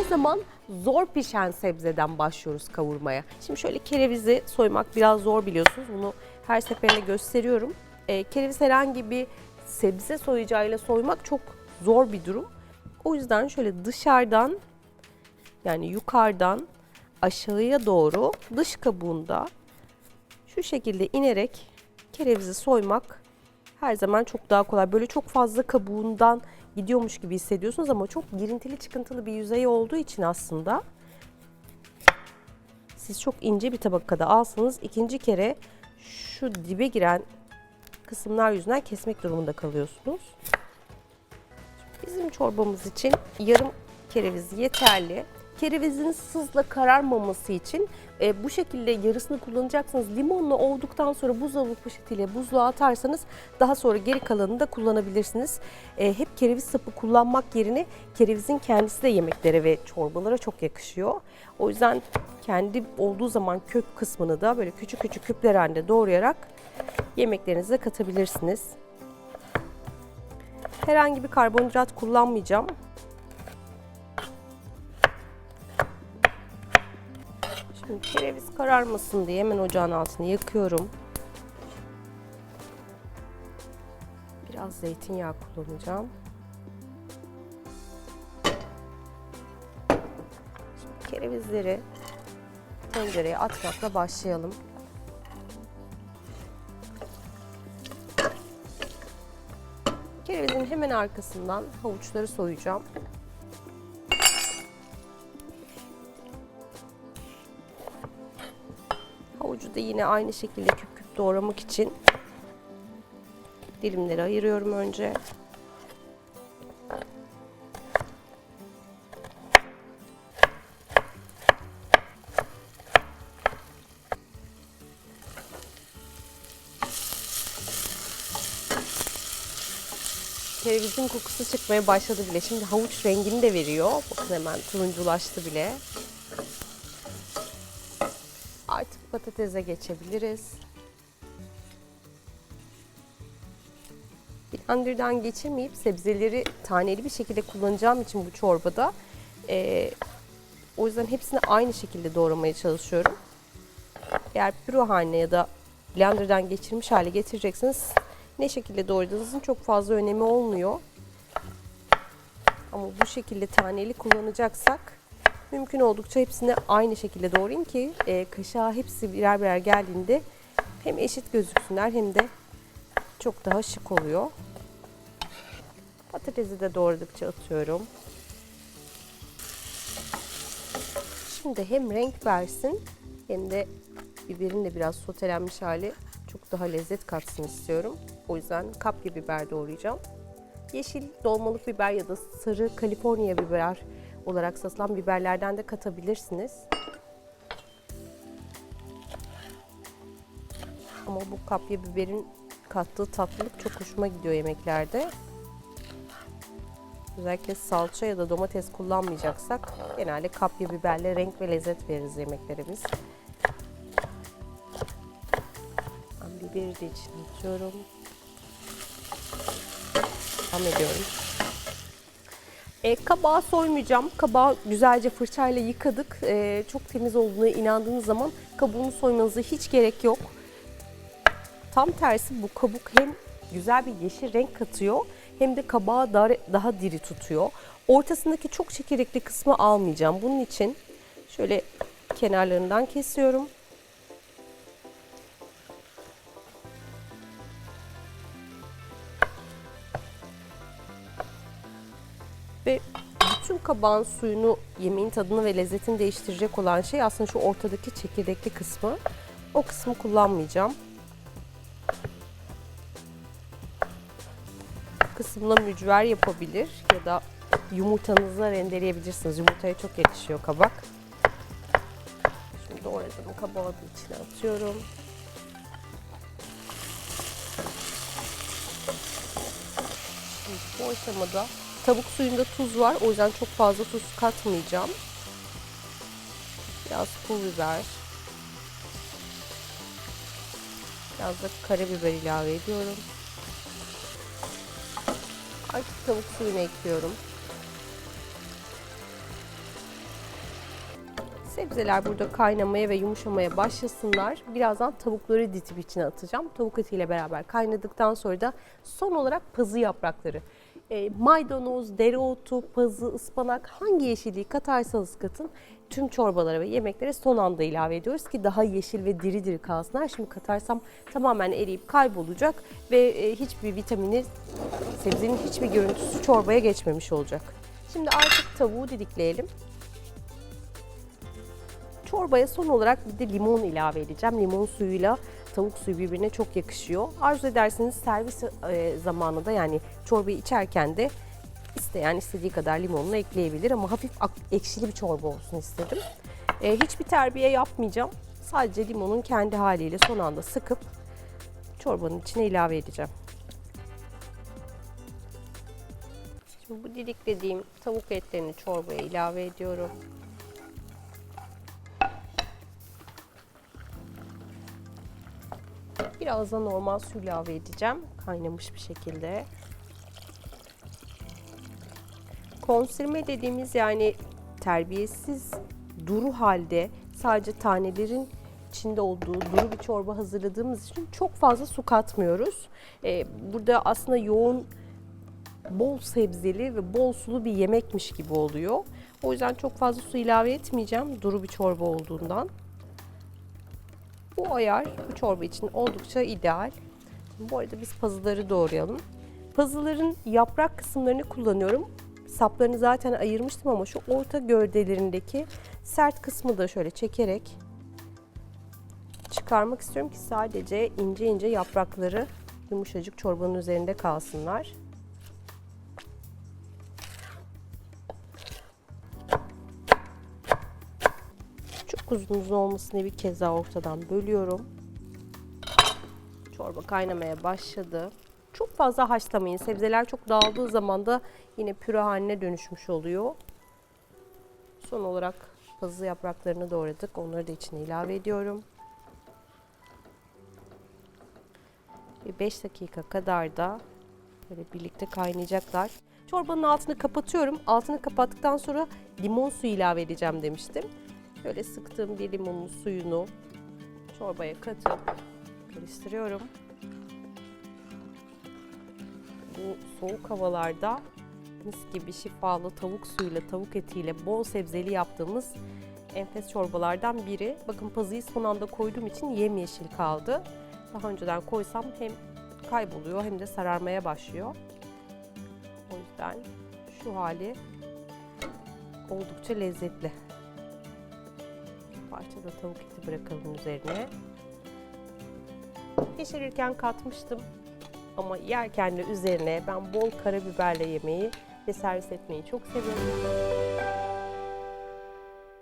her zaman zor pişen sebzeden başlıyoruz kavurmaya. Şimdi şöyle kerevizi soymak biraz zor biliyorsunuz. Bunu her seferinde gösteriyorum. Ee, kereviz herhangi bir sebze soyacağıyla soymak çok zor bir durum. O yüzden şöyle dışarıdan yani yukarıdan aşağıya doğru dış kabuğunda şu şekilde inerek kerevizi soymak her zaman çok daha kolay. Böyle çok fazla kabuğundan gidiyormuş gibi hissediyorsunuz ama çok girintili çıkıntılı bir yüzey olduğu için aslında siz çok ince bir tabakada alsanız ikinci kere şu dibe giren kısımlar yüzünden kesmek durumunda kalıyorsunuz. Bizim çorbamız için yarım kereviz yeterli. Kerevizin sızla kararmaması için e, bu şekilde yarısını kullanacaksınız. Limonla olduktan sonra buzdolabı poşetiyle buzluğa atarsanız daha sonra geri kalanını da kullanabilirsiniz. E, hep kereviz sapı kullanmak yerine kerevizin kendisi de yemeklere ve çorbalara çok yakışıyor. O yüzden kendi olduğu zaman kök kısmını da böyle küçük küçük küpler halinde doğrayarak yemeklerinize katabilirsiniz. Herhangi bir karbonhidrat kullanmayacağım. Şimdi kereviz kararmasın diye hemen ocağın altını yakıyorum. Biraz zeytinyağı kullanacağım. Şimdi kerevizleri tencereye atmakla başlayalım. Kerevizin hemen arkasından havuçları soyacağım. Havucu da yine aynı şekilde küp küp doğramak için dilimleri ayırıyorum önce. Kerevizin kokusu çıkmaya başladı bile. Şimdi havuç rengini de veriyor. Bakın hemen turunculaştı bile. Artık patatese geçebiliriz. Blender'dan geçirmeyip sebzeleri taneli bir şekilde kullanacağım için bu çorbada eee, o yüzden hepsini aynı şekilde doğramaya çalışıyorum. Eğer püre haline ya da blenderdan geçirmiş hale getireceksiniz ne şekilde doğradığınızın çok fazla önemi olmuyor. Ama bu şekilde taneli kullanacaksak mümkün oldukça hepsini aynı şekilde doğrayın ki e, kaşığa hepsi birer birer geldiğinde hem eşit gözüksünler hem de çok daha şık oluyor. Patatesi de doğradıkça atıyorum. Şimdi hem renk versin hem de biberin de biraz sotelenmiş hali çok daha lezzet katsın istiyorum. O yüzden kapya biber doğrayacağım. Yeşil dolmalık biber ya da sarı Kaliforniya biber olarak satılan biberlerden de katabilirsiniz. Ama bu kapya biberin kattığı tatlılık çok hoşuma gidiyor yemeklerde. Özellikle salça ya da domates kullanmayacaksak genelde kapya biberle renk ve lezzet veririz yemeklerimiz. Ben biberi de içine atıyorum. Devam ediyorum. E, kabağı soymayacağım. Kabağı güzelce fırçayla yıkadık. E, çok temiz olduğuna inandığınız zaman kabuğunu soymanıza hiç gerek yok. Tam tersi bu kabuk hem güzel bir yeşil renk katıyor hem de kabağı daha, daha diri tutuyor. Ortasındaki çok çekirdekli kısmı almayacağım. Bunun için şöyle kenarlarından kesiyorum. Ve bütün kabağın suyunu, yemeğin tadını ve lezzetini değiştirecek olan şey aslında şu ortadaki çekirdekli kısmı. O kısmı kullanmayacağım. kısmına mücver yapabilir ya da yumurtanızla rendeleyebilirsiniz. Yumurtaya çok yakışıyor kabak. Şimdi doğradığım kabağı da içine atıyorum. Şimdi bu aşamada tavuk suyunda tuz var. O yüzden çok fazla tuz katmayacağım. Biraz pul biber. Biraz da karabiber ilave ediyorum. Artık tavuk suyunu ekliyorum. Sebzeler burada kaynamaya ve yumuşamaya başlasınlar. Birazdan tavukları ditip içine atacağım. Tavuk etiyle beraber kaynadıktan sonra da son olarak pazı yaprakları. E, maydanoz, dereotu, pazı, ıspanak hangi yeşilliği katarsanız katın tüm çorbalara ve yemeklere son anda ilave ediyoruz ki daha yeşil ve diri diri kalsınlar. Şimdi katarsam tamamen eriyip kaybolacak ve e, hiçbir vitamini, sebzenin hiçbir görüntüsü çorbaya geçmemiş olacak. Şimdi artık tavuğu didikleyelim. Çorbaya son olarak bir de limon ilave edeceğim. Limon suyuyla tavuk suyu birbirine çok yakışıyor. Arzu ederseniz servis e, zamanında yani çorbayı içerken de isteyen istediği kadar limonunu ekleyebilir ama hafif ekşili bir çorba olsun istedim. E, hiçbir terbiye yapmayacağım. Sadece limonun kendi haliyle son anda sıkıp çorbanın içine ilave edeceğim. Şimdi bu didiklediğim tavuk etlerini çorbaya ilave ediyorum. Biraz da normal su ilave edeceğim. Kaynamış bir şekilde. Konserve dediğimiz yani terbiyesiz duru halde sadece tanelerin içinde olduğu duru bir çorba hazırladığımız için çok fazla su katmıyoruz. Ee, burada aslında yoğun bol sebzeli ve bol sulu bir yemekmiş gibi oluyor. O yüzden çok fazla su ilave etmeyeceğim duru bir çorba olduğundan. Bu ayar bu çorba için oldukça ideal. Bu arada biz pazıları doğrayalım. Pazıların yaprak kısımlarını kullanıyorum. Saplarını zaten ayırmıştım ama şu orta gövdelerindeki sert kısmı da şöyle çekerek çıkarmak istiyorum ki sadece ince ince yaprakları yumuşacık çorbanın üzerinde kalsınlar. Uzun uzun olmasın diye bir kez daha ortadan bölüyorum. Çorba kaynamaya başladı. Çok fazla haşlamayın. Sebzeler çok dağıldığı zaman da yine püre haline dönüşmüş oluyor. Son olarak pazı yapraklarını doğradık. Onları da içine ilave ediyorum. Bir 5 dakika kadar da böyle birlikte kaynayacaklar. Çorbanın altını kapatıyorum. Altını kapattıktan sonra limon suyu ilave edeceğim demiştim. Böyle sıktığım bir limonun suyunu çorbaya katıp karıştırıyorum. Bu soğuk havalarda mis gibi şifalı tavuk suyuyla, tavuk etiyle, bol sebzeli yaptığımız enfes çorbalardan biri. Bakın pazıyı son anda koyduğum için yemyeşil kaldı. Daha önceden koysam hem kayboluyor hem de sararmaya başlıyor. O yüzden şu hali oldukça lezzetli. Parça da tavuk eti bırakalım üzerine. Pişirirken katmıştım ama yerken de üzerine ben bol karabiberle yemeyi ve servis etmeyi çok seviyorum.